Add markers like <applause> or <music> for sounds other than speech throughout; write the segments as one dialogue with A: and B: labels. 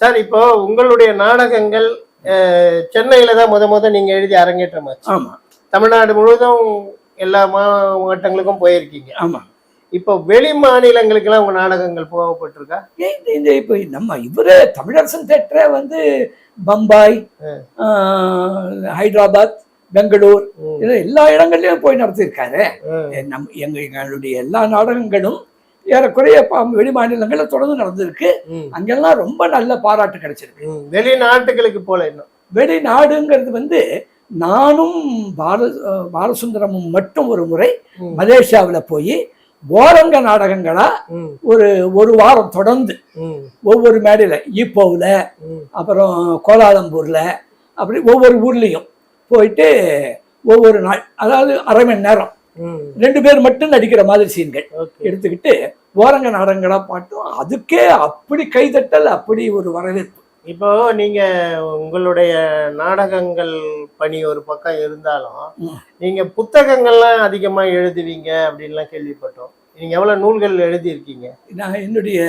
A: Sir இப்போ உங்களுடைய நாடகங்கள் சென்னையில தான் முத முத நீங்க எழுதி அரங்கேற்றமாச்சு
B: ஆமா.
A: தமிழ்நாடு முழுவதும் எல்லா மாவட்டங்களுக்கும் போயிருக்கீங்க.
B: ஆமா.
A: இப்போ வெளி மாநிலங்களுக்கெல்லாம் உங்க நாடகங்கள் போகப்பட்டிருக்கா?
B: இந்த- இப்போ நம்ம இவரு தமிழரசன் தேட்டரை வந்து பம்பாய் ஹைதராபாத் பெங்களூர் எல்லா இடங்கள்லயும் போய் நடத்தியிருக்காரு. நம் எங்க எங்களுடைய எல்லா நாடகங்களும் ஏறக்குறைய வெளி மாநிலங்கள்ல தொடர்ந்து நடந்திருக்கு. அங்கெல்லாம் ரொம்ப நல்ல பாராட்டு கிடைச்சிருக்கு.
A: வெளிநாட்டுகளுக்கு போல இன்னும்
B: வெளிநாடுங்கிறது வந்து நானும் பால பாலசுந்தரமும் மட்டும் ஒரு முறை. மலேசியாவில் போய் ஓரங்க நாடகங்களா. ஒரு ஒரு வாரம் தொடர்ந்து. ஒவ்வொரு மேடையில் ஈப்போவில். அப்புறம் கோலாலம்பூரில் அப்படி ஒவ்வொரு ஊர்லேயும் போயிட்டு ஒவ்வொரு நாள் அதாவது அரை மணி நேரம். ரெண்டு பேர் மட்டும் நடிக்கிற மாதிரி சீன்கள். எடுத்துக்கிட்டு ஓரங்க நாடகங்களா பாட்டும் அதுக்கே அப்படி கைதட்டல் அப்படி ஒரு வரவேற்பு.
A: இப்போ நீங்க உங்களுடைய நாடகங்கள் பணி ஒரு பக்கம் இருந்தாலும். நீங்க புத்தகங்கள்லாம் அதிகமா எழுதுவீங்க அப்படின்லாம் கேள்விப்பட்டோம். நீங்க எவ்வளவு நூல்கள் எழுதியிருக்கீங்க?
B: நான் என்னுடைய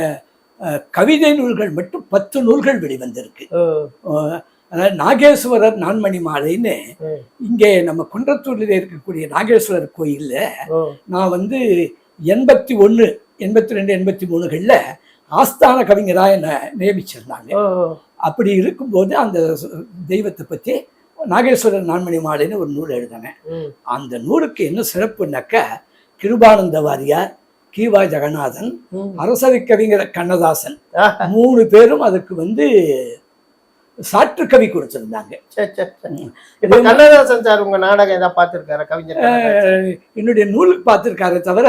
B: கவிதை நூல்கள் மட்டும் பத்து நூல்கள் வெளிவந்திருக்கு. அதாவது நாகேஸ்வரர் நான்மணி மாலைன்னு. இங்கே நம்ம குன்றத்தூரில் இருக்கக்கூடிய நாகேஸ்வரர் கோயில்ல நான் வந்து எண்பத்தி ஒன்று எண்பத்தி ரெண்டு எண்பத்தி மூணுகளில் ஆஸ்தான கவிஞராக என்னை நியமிச்சிருந்தாங்க அப்படி இருக்கும்போது அந்த தெய்வத்தை பற்றி நாகேஸ்வரர் நான்மணி மாலைன்னு ஒரு நூல் எழுதினேன். அந்த நூலுக்கு என்ன சிறப்புனாக்க கிருபானந்த வாரியார் கீவா ஜெகநாதன். அரசவை கவிஞர் கண்ணதாசன். மூணு பேரும் அதுக்கு வந்து சாற்று கவி கொடுத்திருந்தாங்க
A: கண்ணதாசன் சார் உங்க நாடகம் ஏதாவது பார்த்திருக்காரா? கவிஞர்
B: என்னுடைய நூலுக்கு பார்த்திருக்காரே தவிர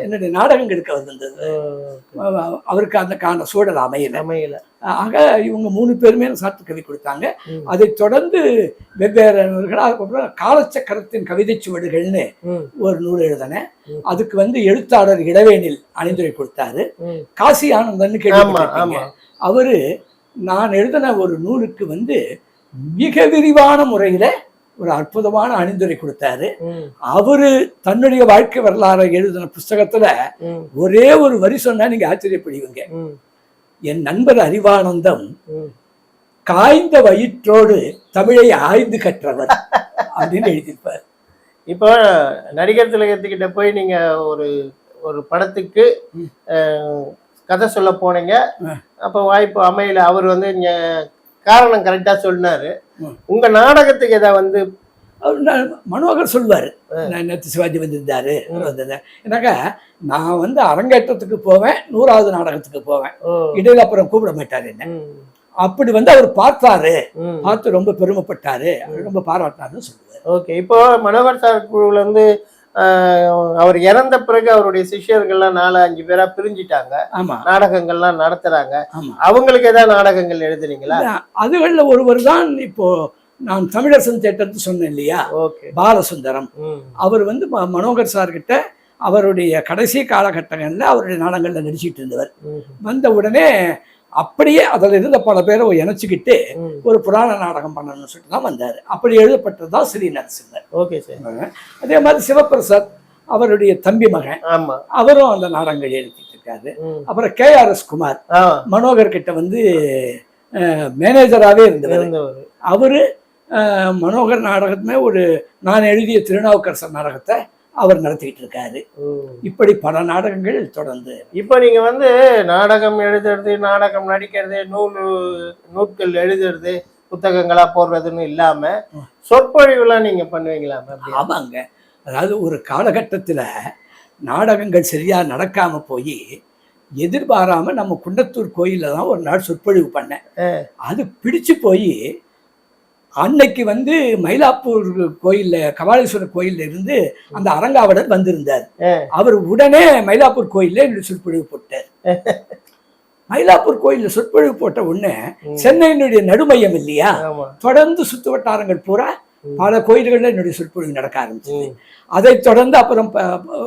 B: என்னுடைய நாடகங்களுக்கு அஹ் அவருக்கு அந்த காண சூழல் அமையல.
A: அமையல.
B: ஆக இவங்க மூணு பேருமே சாற்று கவி கொடுத்தாங்க.
A: ம்.
B: அதைத் தொடர்ந்து வெவ்வேறு நூல்கள் அதுக்கப்புறம் காலச்சக்கரத்தின் கவிதை சுவடுகள்னு ஒரு நூல் எழுதினேன். அதுக்கு வந்து எழுத்தாளர் இளவேனில் அணிந்துரை கொடுத்தாரு. காசி ஆனந்தன்
A: ஆமா.
B: அவரு நான் எழுதின ஒரு நூலுக்கு வந்து மிக விரிவான முறையில ஒரு அற்புதமான அணிந்துரை கொடுத்தாரு. அவரு தன்னுடைய வாழ்க்கை வரலாறை எழுதின புஸ்தகத்துல ஒரே ஒரு வரி சொன்னா நீங்க ஆச்சரியப்படுவீங்க. என் நண்பர் அறிவானந்தம். காய்ந்த வயிற்றோடு தமிழை ஆய்ந்து கற்றவர் அப்படின்னு எழுதியிருப்பார்.
A: இப்போ நடிகர் திலகத்துக்கிட்ட போய் நீங்க ஒரு ஒரு படத்துக்கு கதை சொல்ல போனீங்க. அப்ப வாய்ப்பு அமையல. அவர் வந்து ஞ- காரணம் கரெக்டா சொன்னாரு.
B: ம்.
A: உங்க நாடகத்துக்கு ஏதாவது வந்து
B: அவர் மனோகர் சொல்வார். நான் நேற்று சிவாஜி வந்திருந்தாரு. வந்தது ஏன்னாக்கா நான் வந்து அரங்கேற்றத்துக்கு போவேன் நூறாவது நாடகத்துக்கு போவேன். இடையில அப்புறம் கூப்பிட மாட்டார் என்ன. அப்படி வந்து அவர் பார்த்தாரு. பார்த்து ரொம்ப பெருமைப்பட்டாரு. அவர் ரொம்ப பாராட்டினாருன்னு சொல்லுவார்.
A: ஓகே. இப்போ மனோகர் சார் குழுவில் வந்து அவர் இறந்த பிறகு அவருடைய சிஷ்யர்கள்லாம் நாலு அஞ்சு பேரா பிரிஞ்சிட்டாங்க.
B: ஆமா.
A: நாடகங்கள்லாம் நடத்துறாங்க.
B: ஆமா.
A: அவங்களுக்கு ஏதாவது நாடகங்கள் எழுதுறீங்களா?
B: அதுகளில் ஒருவர் தான் இப்போ நான் தமிழரசன் தேட்டர்னு சொன்னேன் இல்லையா?
A: ஓகே.
B: பாலசுந்தரம். அவர் வந்து மனோகர் சார்கிட்ட அவருடைய கடைசி காலகட்டங்களில் அவருடைய நாடகங்களில் நடிச்சிட்டு இருந்தவர். வந்த உடனே அப்படியே அதில் இருந்த பல பேரை இணைச்சிக்கிட்டு. ஒரு புராண நாடகம் பண்ணணும்னு சொல்லிட்டு தான் வந்தார். அப்படி எழுதப்பட்டது தான் ஸ்ரீ நரசிம்மர்.
A: Okay sir.
B: அதே மாதிரி சிவபிரசாத் அவருடைய தம்பி மகன்.
A: ஆமா.
B: அவரும் அந்த நாடகங்கள் எழுதிட்டு இருக்காரு. அப்புறம் K R S Kumar Manohar கிட்ட வந்து மேனேஜராகவே இருந்தவர். அவரு மனோகர் நாடகத்துமே ஒரு நான் எழுதிய திருநாவுக்கரசர் நாடகத்தை அவர் நடத்திக்கிட்டு இருக்காரு. இப்படி பல நாடகங்கள் தொடர்ந்து.
A: இப்போ நீங்க வந்து நாடகம் எழுதுறது நாடகம் நடிக்கிறது நூல் நூட்கள் எழுதுறது புத்தகங்களா போடுறதுன்னு இல்லாம. சொற்பொழிவுலாம் நீங்க பண்ணுவீங்களா
B: ஆமாங்க அதாவது ஒரு காலகட்டத்தில் நாடகங்கள் சரியா நடக்காம போய் எதிர்பாராம நம்ம குண்டத்தூர் கோயில்ல தான் ஒரு நாள் சொற்பொழிவு பண்ணேன். அது பிடிச்சு போய் அன்னைக்கு வந்து மயிலாப்பூர் கோயில்ல கபாலீஸ்வரர் கோயில்ல இருந்து அந்த அரங்காவலர் வந்திருந்தார். அவர் உடனே மயிலாப்பூர் கோயில்ல என்னுடைய சொற்பொழிவு போட்டார் <laughs> மயிலாப்பூர் கோயில்ல சொற்பொழிவு போட்ட உடனே. சென்னையினுடைய நடுமையம் இல்லையா தொடர்ந்து சுத்து வட்டாரங்கள் பூரா. பல கோயில்கள்ல என்னுடைய சொற்பொழிவு நடக்க ஆரம்பிச்சது
A: ம்.
B: அதைத் தொடர்ந்து அப்புறம்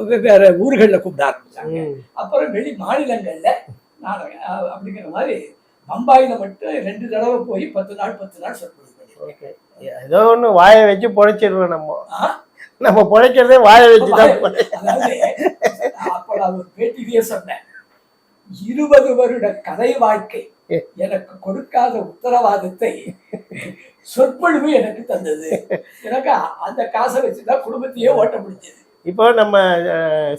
B: வெவ்வேறு ஊர்களில் கூப்பிட ஆரம்பிச்சாங்க. அப்புறம் வெளி மாநிலங்கள்ல அஹ் அப்படிங்கிற மாதிரி பம்பாயில மட்டும் ரெண்டு தடவை போய் பத்து நாள் பத்து நாள் சொற்பொழிவு பண்ணியிருக்கேன்
A: ஏதோ ஒண்ணு வாயை வச்சு பொழைச்சிடுவோம் நம்ம? நம்ம பொழைக்கிறதே வாயை வச்சு தான்
B: அப்ப நான் ஒரு பேட்டியிலேயே சொன்னேன் இருபது வருட கதை வாழ்க்கை எனக்கு கொடுக்காத உத்தரவாதத்தை சொற்பொழிவு எனக்கு தந்தது. எனக்கு அந்த காசை வச்சுதான் குடும்பத்தையே ஓட்ட முடிஞ்சது.
A: இப்போ நம்ம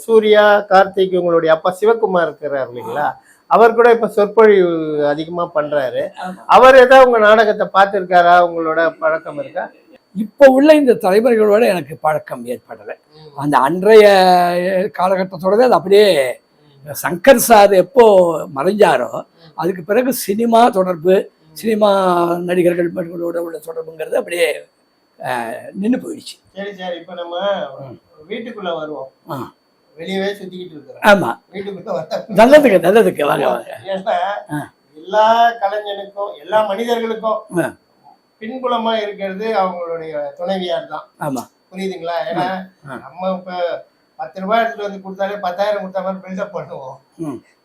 A: சூர்யா கார்த்திக் உங்களுடைய அப்பா சிவகுமார் இருக்கிறார் இல்லைங்களா? அவர் கூட இப்ப சொற்பொழிவு அதிகமா பண்றாரு. அவர் ஏதாவது உங்க நாடகத்தை பார்த்திருக்காரா? உங்களோட பழக்கம் இருக்கா?
B: இப்போ உள்ள இந்த தலைமுறைகளோட எனக்கு பழக்கம் ஏற்படலை. அந்த அன்றைய காலகட்டத்தோடவே அது அப்படியே சங்கர் சார் எப்போ மறைஞ்சாரோ அதுக்கு பிறகு சினிமா தொடர்பு சினிமா நடிகர்கள் உள்ள தொடர்புங்கிறது அப்படியே நின்று போயிடுச்சு.
A: சரி சரி இப்ப நம்ம வீட்டுக்குள்ள வருவோம்.
B: ஆ.
A: வெளியவே சுத்திக்கிட்டு இருக்கிறோம்.
B: ஆமாம்
A: வீட்டுக்குள்ள வர
B: நல்லதுக்கு நல்லதுக்கு வாங்க வாங்க.
A: எல்லா கலைஞனுக்கும் எல்லா மனிதர்களுக்கும். பின்புலமா இருக்கிறது அவங்களுடைய துணைவியார் தான்.
B: ஆமாம்
A: புரியுதுங்களா? ஏன்னா. நம்ம இப்ப பத்து ரூபாய் எடுத்துட்டு வந்து கொடுத்தாலே பத்தாயிரம் கொடுத்த மாதிரி பில்டப் பண்ணுவோம்.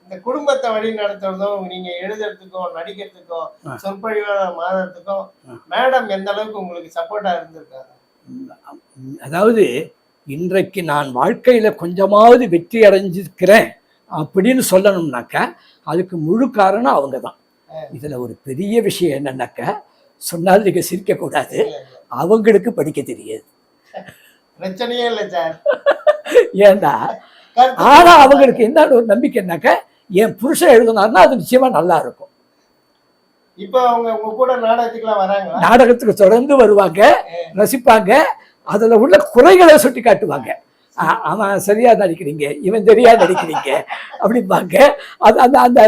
A: இந்த குடும்பத்தை வழி நடத்துறதும் நீங்க எழுதுறதுக்கும் நடிக்கிறதுக்கும்
B: ஆ.
A: சொற்பொழிவாள மாறுறதுக்கும்
B: ஆ.
A: மேடம் எந்த அளவுக்கு உங்களுக்கு சப்போர்ட்டா இருந்திருக்காங்க?
B: அதாவது இன்றைக்கு நான் வாழ்க்கையில் கொஞ்சமாவது வெற்றி அடைஞ்சிருக்கிறேன் அப்படின்னு சொல்லணும்னாக்கா அதுக்கு முழு காரணம் அவங்க தான் இதில் ஒரு பெரிய விஷயம் என்னன்னாக்கா சொன்னால் நீங்கள் சிரிக்கக்கூடாது. அவங்களுக்கு படிக்க தெரியாது.
A: பிரச்சனையே இல்லை சார்.
B: ஏன்னா ஆனால் அவங்களுக்கு என்ன ஒரு நம்பிக்கைன்னாக்கா என் புருஷன் எழுதினார்னா அது நிச்சயமாக நல்லா இருக்கும்
A: இப்ப அவங்க உங்க கூட நாடகத்துக்குலாம் வராங்களா?
B: நாடகத்துக்கு தொடர்ந்து வருவாங்க ரசிப்பாங்க அதில் உள்ள குறைகளை சுட்டி காட்டுவாங்க அவன் சரியா நடிக்கிறீங்க இவன் சரியா நடிக்கிறீங்க அப்படிம்பாங்க. அது அந்த அந்த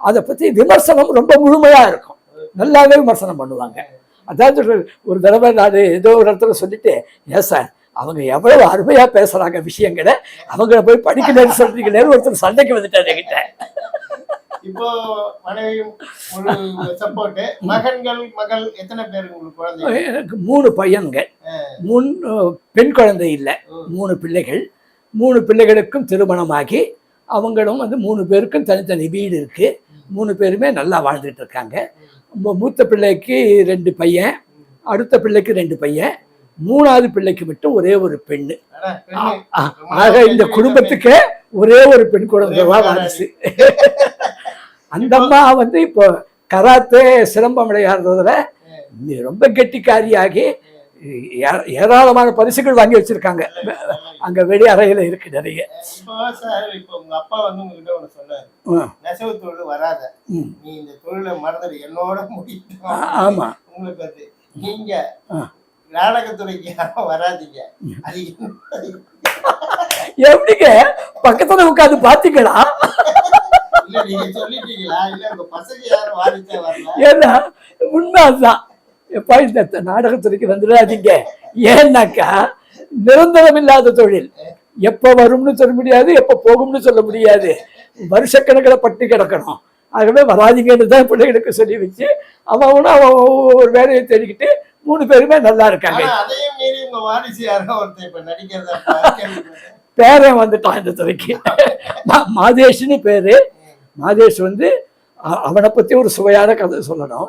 B: அதை பற்றி விமர்சனம் ரொம்ப முழுமையாக இருக்கும். நல்லாவே விமர்சனம் பண்ணுவாங்க. அதாவது ஒரு- ஒரு தடவை நான் ஏதோ ஒரு இடத்துல சொல்லிட்டு ஏன் சார் அவங்க எவ்வளவு அருமையாக பேசுகிறாங்க விஷயங்களை. அவங்கள போய் படிக்கலன்னு சொல்றீங்களேன்னு ஒருத்தர் சண்டைக்கு வந்துட்டாரு என்கிட்ட.
A: இப்போ
B: எனக்கு மூணு பையன்கள் மூணு பெண் குழந்தை இல்லை. மூணு பிள்ளைகள். மூணு பிள்ளைகளுக்கும் திருமணமாகி அவங்களும் வந்து மூணு பேருக்கும் தனித்தனி வீடு இருக்கு. மூணு பேருமே நல்லா வாழ்ந்துட்டு இருக்காங்க. மூத்த பிள்ளைக்கு ரெண்டு பையன். அடுத்த பிள்ளைக்கு ரெண்டு பையன். மூணாவது பிள்ளைக்கு மட்டும் ஒரே ஒரு பெண்ணு. ஆக இந்த குடும்பத்துக்கு ஒரே ஒரு பெண் குழந்தை தான் வாரிசு. அந்த அம்மா வந்து இப்போ கராத்தே சிலம்பம் விளையாடுறதுல ரொம்ப கெட்டிக்காரியாகி ஏராளமான பரிசுகள் வாங்கி வச்சிருக்காங்க. அங்க வெளி அறையில இருக்கு நிறைய.
A: இப்போ சார் இப்போ உங்க அப்பா வந்து உங்ககிட்ட ஒண்ணு சொன்னாரு.
B: ஆ,
A: நெசவு தொழில் வராத. நீ இந்த தொழிலை மறந்துடு. என்னோட முடியும்
B: ஆமா.
A: உங்களுக்கு நீங்க. நாடகத்துறைக்கு யாரும் வராதீங்க.
B: எப்படிங்க? பக்கத்துல உட்காந்து பாத்தீங்களா?
A: இல்ல நீங்க சொல்லிட்டீங்களா? இல்ல உங்க பசங்க யாரும் வாரிசே வரல?
B: ஏன்னா எப்பா இந்த நாடகத்துறைக்கு வந்துடாதீங்க. ஏன்னாக்கா நிரந்தரம் இல்லாத தொழில். எப்போ வரும்னு சொல்ல முடியாது எப்போ போகும்னு சொல்ல முடியாது. வருஷக்கணக்கில் பட்டு கிடக்கணும். ஆகவே வராதீங்கன்னு தான் பிள்ளைகளுக்கு சொல்லி வச்சு அவன் அவனும் அவன் ஒரு வேலையை தேடிக்கிட்டு மூணு பேருமே நல்லா இருக்காங்க. பேரன் வந்துட்டான் இந்த துறைக்கு. மாதேஷ்னு பேரு. மாதேஷ் வந்து அவனை பத்தி ஒரு சுவையான கதை சொல்லணும்.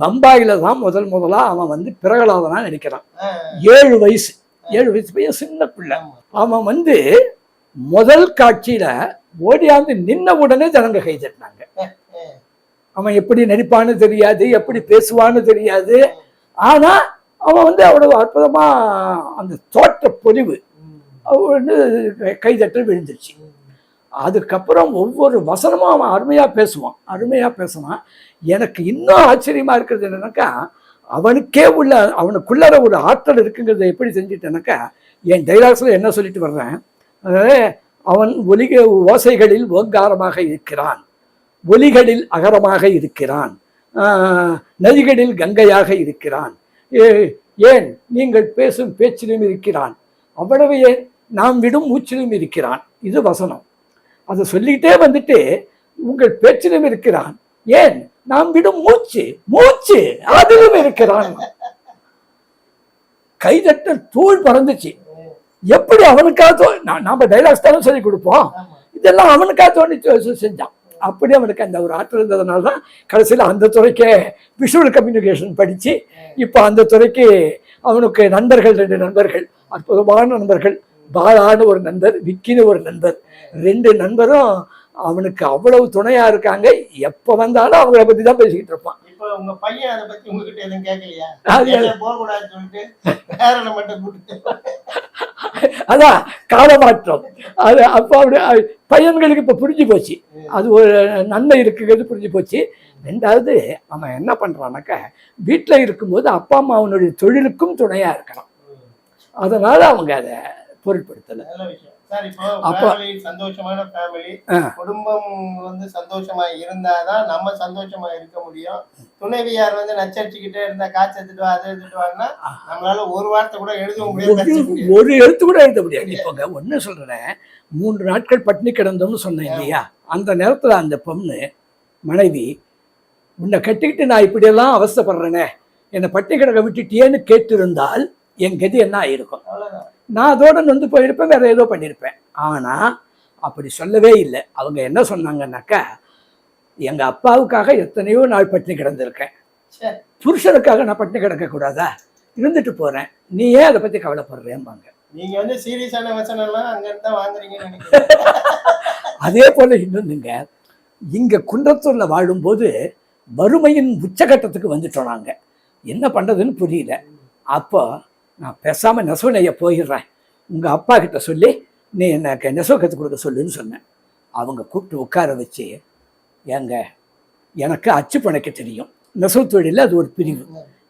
B: பம்பாயில தான் முதல் முதலா அவன் வந்து பிரகலாதனா நடிக்கிறான்.
A: ஆ,
B: ஏழு வயசு. ஏழு வயசு பையன் சின்ன பிள்ளை. அவன் வந்து முதல் காட்சியில ஓடியாந்து நின்ன உடனே ஜனங்க கை தட்டினாங்க. அவன் எப்படி நடிப்பான்னு தெரியாது எப்படி பேசுவான்னு தெரியாது. ஆனால் அவன் வந்து அவ்வளவு அற்புதமாக அந்த தோற்ற பொலிவு
A: ம்,
B: அவன் வந்து கைதட்டல் விழுந்துருச்சு. அதுக்கப்புறம் ஒவ்வொரு வசனமும் அவன் அருமையாக பேசுவான். அருமையாக பேசுவான் எனக்கு இன்னும் ஆச்சரியமாக இருக்கிறது என்னன்னாக்கா அவனுக்கே உள்ள அவனுக்குள்ளார ஒரு ஆற்றல் இருக்குங்கிறத எப்படி செஞ்சுட்டேனாக்கா என் டைலாக்ஸில் என்ன சொல்லிட்டு வர்றேன்? அதாவது அவன் ஒலிக ஓசைகளில் ஓங்காரமாக இருக்கிறான். ஒலிகளில் அகரமாக இருக்கிறான். நதிகளில் கங்கையாக இருக்கிறான். ஏன் நீங்கள் பேசும் பேச்சிலும் இருக்கிறான்? அவ்வளவு ஏன் நாம் விடும் மூச்சிலும் இருக்கிறான்? இது வசனம். அதை சொல்லிக்கிட்டே வந்துட்டு உங்கள் பேச்சிலும் இருக்கிறான். ஏன்? நாம் விடும் மூச்சு மூச்சு அதிலும் இருக்கிறான். கைதட்டல் தூள் பறந்துச்சு. எப்படி அவனுக்காக நாம டைலாக்ஸ் தானே சொல்லி கொடுப்போம். இதெல்லாம் அவனுக்காக தோண்டி செ- செஞ்சான். அப்படி அவனுக்கு அந்த ஒரு ஆற்றல் இருந்ததுனால தான் கடைசியில் அந்த துறைக்கே விஷுவல் கம்யூனிகேஷன் படித்து இப்போ அந்த துறைக்கு அவனுக்கு நண்பர்கள் ரெண்டு நண்பர்கள் அற்புதமான நண்பர்கள் பாலான்னு ஒரு நண்பர் விக்கின்னு ஒரு நண்பர். ரெண்டு நண்பரும் அவனுக்கு அவ்வளவு துணையா இருக்காங்க. எப்ப வந்தாலும் அவங்கள பத்தி தான் பேசிக்கிட்டு இருப்பான். அதான் காலமாற்றம். அது அப்போ அப்படி பையன்களுக்கு இப்போ புரிஞ்சு போச்சு. அது ஒரு நன்மை இருக்குங்கிறது புரிஞ்சு போச்சு. ரெண்டாவது அவன் என்ன பண்றானாக்கா வீட்டில் இருக்கும்போது அப்பா அம்மா அவனுடைய தொழிலுக்கும் துணையா இருக்கிறான் அதனால அவங்க அதை பொருட்படுத்தலை.
A: சார் இப்போ சந்தோஷமான ஃபேமிலி. குடும்பம் வந்து சந்தோஷமா இருந்தாதான் நம்ம சந்தோஷமா இருக்க முடியும். துணைவியார் வந்து நச்சரிச்சுக்கிட்டே இருந்தா காய்ச்சல் எடுத்துட்டு அதை எடுத்துட்டு நம்மளால ஒரு வார்த்தை கூட எழுதவும் முடியாது
B: ஒரு எழுத்து கூட எழுத முடியாது. இப்போங்க ஒன்று சொல்கிறேன் மூன்று நாட்கள் பட்டினி கிடந்தோம்னு சொன்னேன் இல்லையா? அந்த நேரத்தில் அந்த பொண்ணு மனைவி உன்னை கட்டிக்கிட்டு நான் இப்படியெல்லாம் அவஸ்தைப்படுறேனே. என்னை பட்டினி கிடக்க விட்டுட்டியேன்னு கேட்டிருந்தால் என் கதி என்ன ஆயிருக்கும்? நான் அதோட நொந்து போயிருப்பேன் வேற ஏதோ பண்ணியிருப்பேன் ஆனால் அப்படி சொல்லவே இல்லை. அவங்க என்ன சொன்னாங்கன்னாக்கா எங்கள் அப்பாவுக்காக எத்தனையோ நாள் பட்டினி கிடந்திருக்கேன். புருஷனுக்காக நான் பட்டினி கிடக்கக்கூடாதா? இருந்துட்டு போகிறேன் நீ ஏன் அதை பற்றி கவலைப்படுறேம்பாங்க.
A: நீங்க வந்து சீரியஸான வசனம் எல்லாம் அங்க இருந்தா வாங்குறீங்கன்னு நினைக்கிறேன்.
B: அதே போல இன்னொன்னுங்க இங்க குன்றத்தூர்ல வாழும்போது வறுமையின் உச்சகட்டத்துக்கு வந்துட்டோம் நாங்க. என்ன பண்றதுன்னு புரியல. அப்போ நான் பேசாம நெசவு நெய்ய போயிடுறேன். உங்க அப்பா கிட்ட சொல்லி நீ எனக்கு நெசவு கற்றுக் கொடுக்க சொல்லுன்னு சொன்னேன். அவங்க கூப்பிட்டு உட்கார வச்சு ஏங்க எனக்கு அச்சு பிணைக்க தெரியும். நெசவு தொழிலில் அது ஒரு பிரிவு.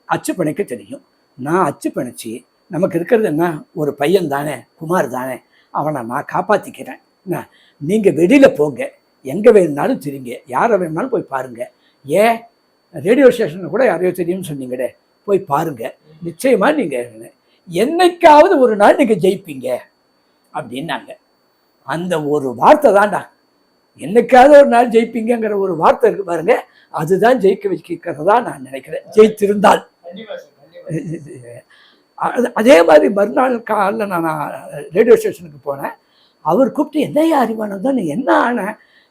B: அச்சு பிணைக்க தெரியும். நான் அச்சு பிணைச்சி நமக்கு இருக்கிறது என்ன? ஒரு பையன் தானே குமார் தானே. அவனை நான் காப்பாற்றிக்கிறேன் என்ன? நீங்கள் வெளியில் போங்க. எங்கே வேணும்னாலும் தெரியுங்க யாரை வேணும்னாலும் போய் பாருங்க. ஏன்? ரேடியோ ஸ்டேஷனில் கூட யாரையோ தெரியும்னு சொன்னீங்களே. போய் பாருங்க. நிச்சயமாக நீங்கள் என்னைக்காவது ஒரு நாள் நீங்கள் ஜெயிப்பீங்க. அப்படின்னாங்க. அந்த ஒரு வார்த்தை தான்டா. என்னைக்காவது ஒரு நாள் ஜெயிப்பீங்கங்கிற ஒரு வார்த்தை இருக்கு பாருங்க. அதுதான் ஜெயிக்க வைக்கிறதா நான் நினைக்கிறேன். ஜெயித்திருந்தால். அது- அதே மாதிரி மறுநாள் காலைல நான் ரேடியோ ஸ்டேஷனுக்கு போனேன். அவர் கூப்பிட்டு என்னையா அறிவானந்தம் நீ என்ன ஆன?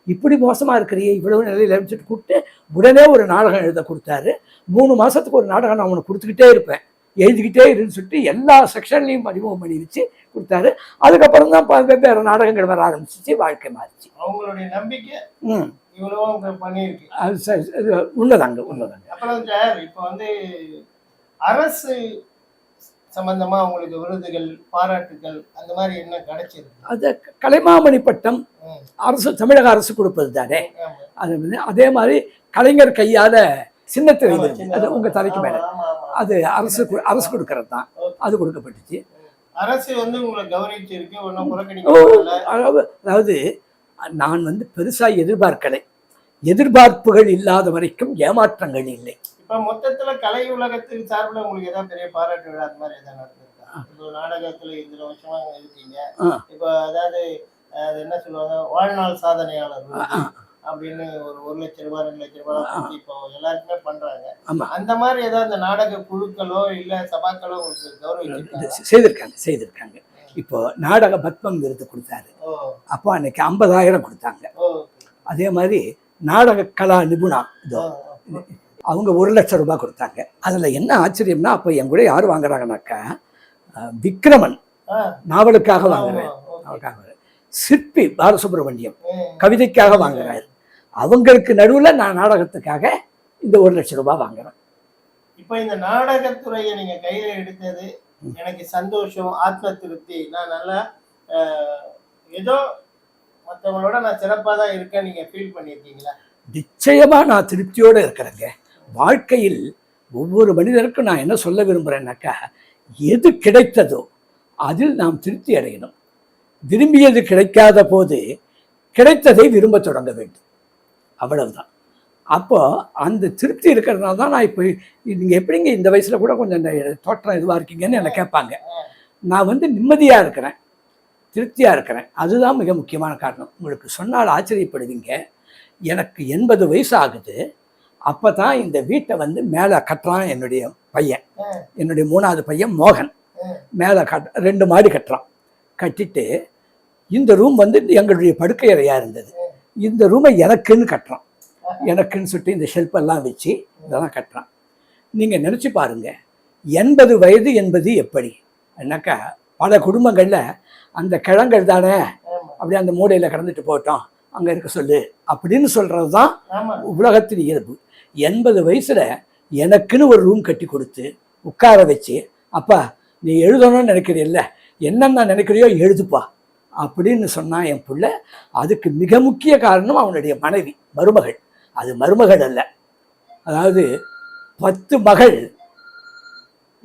B: இப்படி மோசமாக இருக்கிறியே இவ்வளவு நிலையில் இருந்துட்டு கூப்பிட்டு உடனே ஒரு நாடகம் எழுத கொடுத்தாரு. மூணு மாதத்துக்கு ஒரு நாடகம் நான் உனக்கு கொடுத்துக்கிட்டே இருப்பேன். எழுதிக்கிட்டே இருன்னு சொல்லிட்டு எல்லா செக்ஷன்லையும் அறிமுகம் பண்ணி வச்சு கொடுத்தாரு. அதுக்கப்புறம் தான் வெவ்வேறு நாடகங்கள் வர ஆரம்பிச்சிச்சு வாழ்க்கை மாறிச்சு.
A: அவங்களுடைய நம்பிக்கை
B: ம். அது சரி உண்மைதாங்க உண்மைதாங்க.
A: அப்புறம் சார் இப்போ வந்து அரசு சம்பந்தமா உங்களுக்கு விருதுகள் பாராட்டுகள் அந்த மாதிரி என்ன கிடைச்சிருக்கு?
B: அது கலைமாமணி பட்டம். அரசு தமிழக அரசு கொடுப்பது தானே. அது வந்து அதே மாதிரி கலைஞர் கையால சின்னத்தை
A: ஆமா,
B: வைக்கிறது
A: சின்ன-
B: அது உங்க தலைக்கு மேல. அது அரசு அரசு கொடுக்கறது தான். அது கொடுக்கப்பட்டுச்சு.
A: அரசு வந்து உங்களை கவனிச்சிருக்கு
B: அதாவது அதாவது நான் வந்து பெருசா எதிர்பார்க்கலை. எதிர்பார்ப்புகள் இல்லாத வரைக்கும் ஏமாற்றங்கள் இல்லை.
A: இப்ப மொத்தத்துல கலை உலகத்துக்கு சார்பில் உங்களுக்கு ஏதாவது பெரிய பாராட்டு விழா அந்த மாதிரி ஏதாவது நடந்திருக்கா? இப்போ நாடகத்துல இத்தனை வருஷமா இருக்கீங்க. இப்போ அதாவது அது என்ன சொல்லுவாங்க? வாழ்நாள் சாதனையாளர். அப்படின்னு ஒரு ஒரு லட்சம் ரூபாய் ரெண்டு லட்சம் ரூபாய் இப்போ எல்லாருக்குமே பண்றாங்க. அந்த மாதிரி ஏதாவது இந்த நாடக குழுக்களோ இல்ல சபாக்களோ உங்களுக்கு கௌரவிச்சிருக்காங்க
B: செய்திருக்காங்க செய்திருக்காங்க. இப்போ நாடக பத்மம் விருது கொடுத்தாரு.
A: ஓ.
B: அப்போ அன்னைக்கு ஐம்பதாயிரம் கொடுத்தாங்க.
A: ஓ.
B: அதே மாதிரி நாடக கலா நிபுணா இதோ. அவங்க ஒரு லட்சம் ரூபாய் கொடுத்தாங்க. அதில் என்ன ஆச்சரியம்னா அப்போ என் கூட யார் வாங்குறாங்கனாக்கா விக்ரமன் நாவலுக்காக வாங்குறாரு. வாங்குறாரு. சிற்பி பாலசுப்ரமணியம். கவிதைக்காக வாங்குறாரு. அவங்களுக்கு நடுவில் நான் நாடகத்துக்காக இந்த ஒரு லட்சம் ரூபாய் வாங்குறேன்.
A: இப்போ இந்த நாடகத்துறையை நீங்க கையில எடுத்தது எனக்கு சந்தோஷம் ஆத்ம திருப்தி நான் நல்லா ஏதோ மற்றவங்களோட நான் சிறப்பாக தான் இருக்கேன் நீங்க ஃபீல் பண்ணியிருக்கீங்களா?
B: நிச்சயமா நான் திருப்தியோடு இருக்கிறேங்க. வாழ்க்கையில் ஒவ்வொரு மனிதருக்கும் நான் என்ன சொல்ல விரும்புகிறேன்னாக்கா எது கிடைத்ததோ அதில் நாம் திருப்தி அடையணும். விரும்பியது கிடைக்காத போது கிடைத்ததை விரும்பத் தொடங்க வேண்டும். அவ்வளவுதான். அப்போ அந்த திருப்தி இருக்கிறதுனால தான் நான் இப்போ நீங்கள் எப்படிங்க இந்த வயசில் கூட கொஞ்சம் இந்த தோற்றம் இதுவாக இருக்கீங்கன்னு என்னை கேட்பாங்க. நான் வந்து நிம்மதியாக இருக்கிறேன் திருப்தியாக இருக்கிறேன். அதுதான் மிக முக்கியமான காரணம். உங்களுக்கு சொன்னால் ஆச்சரியப்படுவீங்க. எனக்கு எண்பது வயசு ஆகுது. அப்போ தான் இந்த வீட்டை வந்து மேலே கட்டுறான் என்னுடைய பையன். என்னுடைய மூணாவது பையன் மோகன். மேலே கட் ரெண்டு மாடி கட்டுறான். கட்டிட்டு இந்த ரூம் வந்து எங்களுடைய படுக்கை அறையாக இருந்தது. இந்த ரூமை எனக்குன்னு கட்டுறான். எனக்குன்னு சொல்லிட்டு இந்த ஷெல்ஃபெல்லாம் வச்சு இதெல்லாம் கட்டுறான். நீங்கள் நினச்சி பாருங்க எண்பது வயது என்பது எப்படி? என்னக்கா பல குடும்பங்களில் அந்த கிழங்கள் தானே? அப்படியே அந்த மூடையில் கடந்துட்டு போட்டோம் அங்கே இருக்க சொல்லு. அப்படின்னு சொல்கிறது தான் உலகத்தின் இயல்பு. எண்பது வயசுல எனக்குன்னு ஒரு ரூம் கட்டி கொடுத்து உட்கார வச்சு அப்பா நீ எழுதணும்னு நினைக்கிறியல்ல என்னென்ன நினைக்கிறியோ எழுதுப்பா அப்படின்னு சொன்னான் என் புள்ள. அதுக்கு மிக முக்கிய காரணம் அவனுடைய மனைவி மருமகள். அது மருமகள் அல்ல. அதாவது பத்து மகள்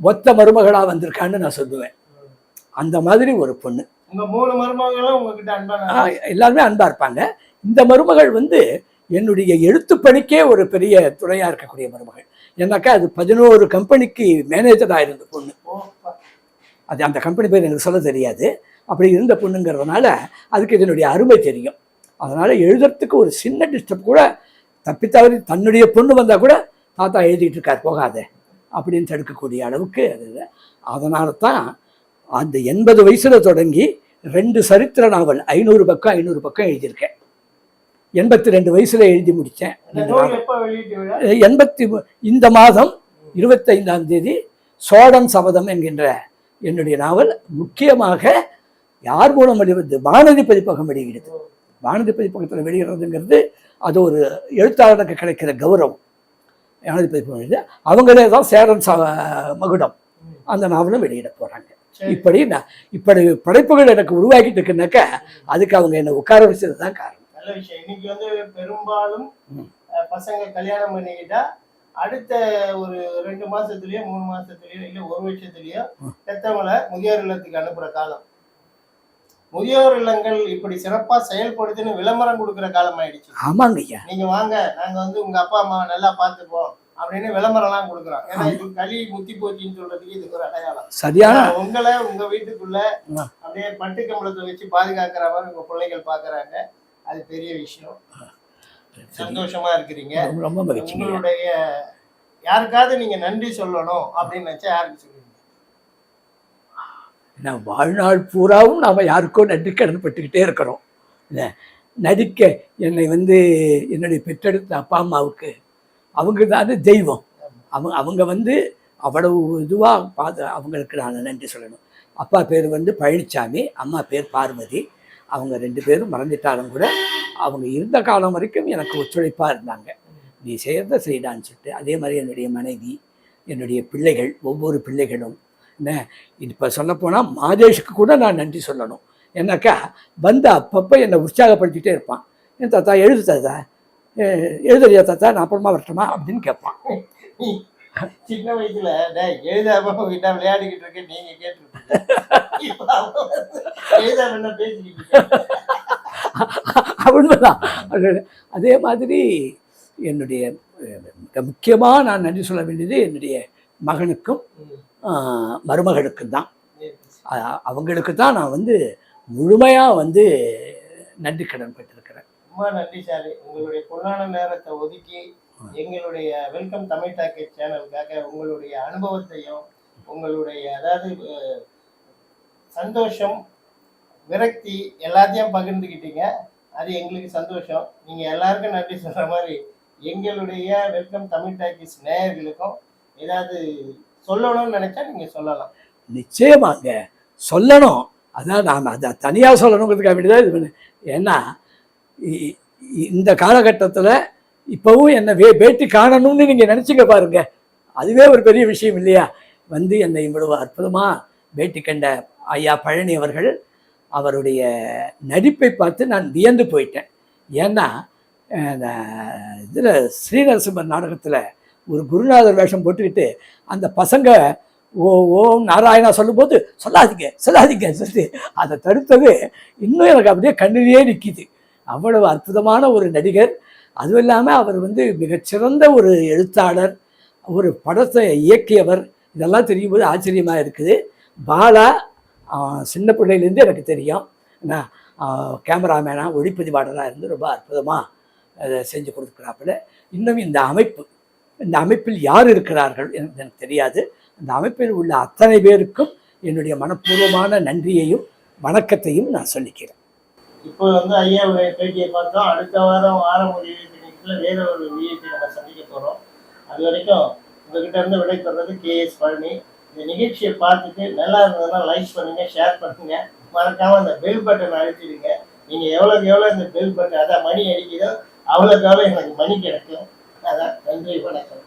B: ஒத்த மருமகளா வந்திருக்கான்னு நான் சொல்லுவேன். அந்த மாதிரி ஒரு பொண்ணு. எல்லாருமே அன்பா இருப்பாங்க. இந்த மருமகள் வந்து என்னுடைய எழுத்து பணிக்கே ஒரு பெரிய துறையாக இருக்கக்கூடிய மருமகள் ஏன்னாக்கா அது பதினோரு கம்பெனிக்கு மேனேஜராக இருந்த பொண்ணு.
A: ஓ,
B: அது அந்த கம்பெனி பேர் எனக்கு சொல்ல தெரியாது. அப்படி இருந்த பொண்ணுங்கிறதுனால அதுக்கு இதனுடைய அருமை தெரியும். அதனால் எழுதுறதுக்கு ஒரு சின்ன டிஸ்டர்ப் கூட தப்பி தவறி தன்னுடைய பொண்ணு வந்தால் கூட தாத்தா எழுதிட்டு இருக்கார் போகாதே அப்படின்னு தடுக்கக்கூடிய அளவுக்கு அது அதனால தான் அந்த எண்பது வயசில் தொடங்கி ரெண்டு சரித்திர நாவல் ஐநூறு பக்கம் ஐநூறு பக்கம் எழுதியிருக்கேன். எண்பத்தி ரெண்டு வயசுல எழுதி முடித்தேன். எண்பத்தி இந்த மாதம் இருபத்தைந்தாம் தேதி சோழன் சபதம் என்கின்ற என்னுடைய நாவல் முக்கியமாக யார் மூலம் வெளிவந்து வானதி பதிப்பகம் வெளியிடுது வானதி பதிப்பகத்தில் வெளியிடுறதுங்கிறது அது ஒரு எழுத்தாளருக்கு கிடைக்கிற கௌரவம். வானதி பதிப்பகம் வெளியிடு அவங்களே தான் சேரன் ச மகுடம். அந்த நாவலும் வெளியிட போகிறாங்க. இப்படி நான் இப்படி படைப்புகள் எனக்கு உருவாக்கிட்டு இருக்குனாக்கா அதுக்கு அவங்க என்னை உட்கார வச்சது தான் காரணம்.
A: நல்ல விஷயம். இன்னைக்கு வந்து பெரும்பாலும் பசங்க கல்யாணம் பண்ணிக்கிட்டா அடுத்த ஒரு ரெண்டு மாசத்துலயோ மூணு மாசத்துலயோ இல்ல ஒரு வருஷத்துலயோ பெத்தவங்களை முதியோர் இல்லத்துக்கு அனுப்புற காலம். முதியோர் இல்லங்கள் இப்படி சிறப்பா செயல்படுதுன்னு விளம்பரம் கொடுக்கிற காலம் ஆயிடுச்சு.
B: ஆமாங்க ஐயா.
A: நீங்க வாங்க நாங்க வந்து உங்க அப்பா அம்மாவை நல்லா பார்த்துப்போம் அப்படின்னு விளம்பரம் எல்லாம் கொடுக்குறோம் ஏன்னா இது களி முத்தி போச்சுன்னு சொல்றதுக்கு இதுக்கு ஒரு அடையாளம்.
B: சரியான
A: உங்களை உங்க வீட்டுக்குள்ள. அப்படியே பட்டு கம்பளத்தை வச்சு பாதுகாக்கிற மாதிரி உங்க பிள்ளைகள் பாக்குறாங்க அது பெரிய விஷயம். சந்தோஷமா இருக்கிறீங்க.
B: ரொம்ப மகிழ்ச்சி
A: உங்களுடைய யாருக்காவது நீங்க நன்றி சொல்லணும் அப்படின்னு நினைச்சா யாருக்கு சொல்லுவீங்க?
B: நான் வாழ்நாள் பூராவும் நாம் யாருக்கோ நன்றி கடன் பட்டுக்கிட்டே இருக்கிறோம். நடிக்க என்னை வந்து என்னுடைய பெற்றெடுத்த அப்பா அம்மாவுக்கு அவங்க தானே தெய்வம். அவங்க அவங்க வந்து அவ்வளவு இதுவாக பார்த்து அவங்களுக்கு நான் நன்றி சொல்லணும். அப்பா பேர் வந்து பழனிசாமி அம்மா பேர் பார்வதி. அவங்க ரெண்டு பேரும் மறந்துட்டாலும் கூட அவங்க இருந்த காலம் வரைக்கும் எனக்கு ஒத்துழைப்பாக இருந்தாங்க. நீ செய்கிறத செய்டான்னு சொல்லிட்டு அதே மாதிரி என்னுடைய மனைவி என்னுடைய பிள்ளைகள் ஒவ்வொரு பிள்ளைகளும் என்ன இப்போ சொல்லப்போனால் மாதேஷுக்கு கூட நான் நன்றி சொல்லணும். ஏன்னாக்கா வந்து அப்பப்போ என்னை உற்சாகப்படுத்திகிட்டே இருப்பான். என் தாத்தா எழுது தாத்தா. எழுதுறியா தாத்தா? நான் அப்புறமா வரட்டுமா? அப்படின்னு கேட்பான்.
A: சின்ன வயசுல எழுதாம விளையாடிக்கிட்டு இருக்கேன் நீங்க கேட்டு <laughs> உண்மைதான்
B: அவ்வளோதான் அதே மாதிரி என்னுடைய மிக முக்கியமாக நான் நன்றி சொல்ல வேண்டியது என்னுடைய மகனுக்கும் மருமகளுக்கும் தான். அவங்களுக்கு தான் நான் வந்து முழுமையாக வந்து நன்றி கடன் பெற்றிருக்கிறேன்.
A: ரொம்ப நன்றி சார் உங்களுடைய பொருளான நேரத்தை ஒதுக்கி எங்களுடைய வெல்கம் தமிழ் டாக்கெட் சேனலுக்காக உங்களுடைய அனுபவத்தையும் உங்களுடைய அதாவது சந்தோஷம் விரக்தி எல்லாத்தையும் பகிர்ந்துக்கிட்டீங்க. அது எங்களுக்கு சந்தோஷம். நீங்கள் எல்லாருக்கும் நன்றி சொல்கிற மாதிரி எங்களுடைய வெல்கம் தமிழ் டாக்கிஸ் நேயர்களுக்கும் ஏதாவது சொல்லணும்னு நினைச்சா நீங்கள் சொல்லலாம்.
B: நிச்சயமாங்க. சொல்லணும். அதான் நான் அதை தனியாக சொல்லணுங்கிறதுக்காக வேண்டி தான் இது பண்ணு. ஏன்னா இந்த காலகட்டத்தில் இப்போவும் என்னை வே பேட்டி காணணும்னு நீங்கள் நினச்சிக்க பாருங்கள் அதுவே ஒரு பெரிய விஷயம் இல்லையா? வந்து என்னை இவ்வளவு அற்புதமாக பேட்டி கண்ட ஐயா பழனி அவர்கள் அவருடைய நடிப்பை பார்த்து நான் வியந்து போயிட்டேன். ஏன்னா இதில் ஸ்ரீநரசிம்மர் நாடகத்தில் ஒரு குருநாதர் வேஷம் போட்டுக்கிட்டு அந்த பசங்க ஓ ஓம் நாராயணா சொல்லும்போது சொல்லாதீங்க சொல்லாதீங்க சொல்லி அதை தடுத்தது இன்னும் எனக்கு அப்படியே கண்ணிலேயே நிற்கிது அவ்வளவு அற்புதமான ஒரு நடிகர். அதுவும் இல்லாமல் அவர் வந்து மிகச்சிறந்த ஒரு எழுத்தாளர் ஒரு படத்தை இயக்கியவர். இதெல்லாம் தெரியும் போது ஆச்சரியமாக இருக்குது. பாலா சின்ன பிள்ளையிலேருந்து எனக்கு தெரியும். நான் கேமராமேனாக ஒளிப்பதிவாளராக இருந்து ரொம்ப அற்புதமாக அதை செஞ்சு கொடுக்குறாப்புல. இன்னும் இந்த அமைப்பு இந்த அமைப்பில் யார் இருக்கிறார்கள் என்று எனக்கு தெரியாது. அந்த அமைப்பில் உள்ள அத்தனை பேருக்கும் என்னுடைய மனப்பூர்வமான நன்றியையும் வணக்கத்தையும் நான் சொல்லிக்கிறேன்.
A: இப்போ வந்து ஐயாவுடைய பேட்டியை பார்த்தோம் அடுத்த வாரம் ஆரம்ப நிகழ்ச்சியில் வேற ஒரு விஐபி நம்ம சந்திக்க போகிறோம் அது வரைக்கும் உங்ககிட்ட இருந்து விடை பெறுறது கே எஸ் பழனி. இந்த நிகழ்ச்சியை பார்த்துட்டு நல்லா இருந்ததுன்னா லைக் பண்ணுங்க ஷேர் பண்ணுங்க. மறக்காம அந்த பெல் பட்டன் அழுத்திடுங்க. நீங்க எவ்வளவுக்கு எவ்வளவு இந்த பெல் பட்டன் அதான் மணி அடிக்குதோ அவ்வளவுக்கு எவ்வளவு எனக்கு மணி கிடைக்கும். அதான் நன்றி வணக்கம்.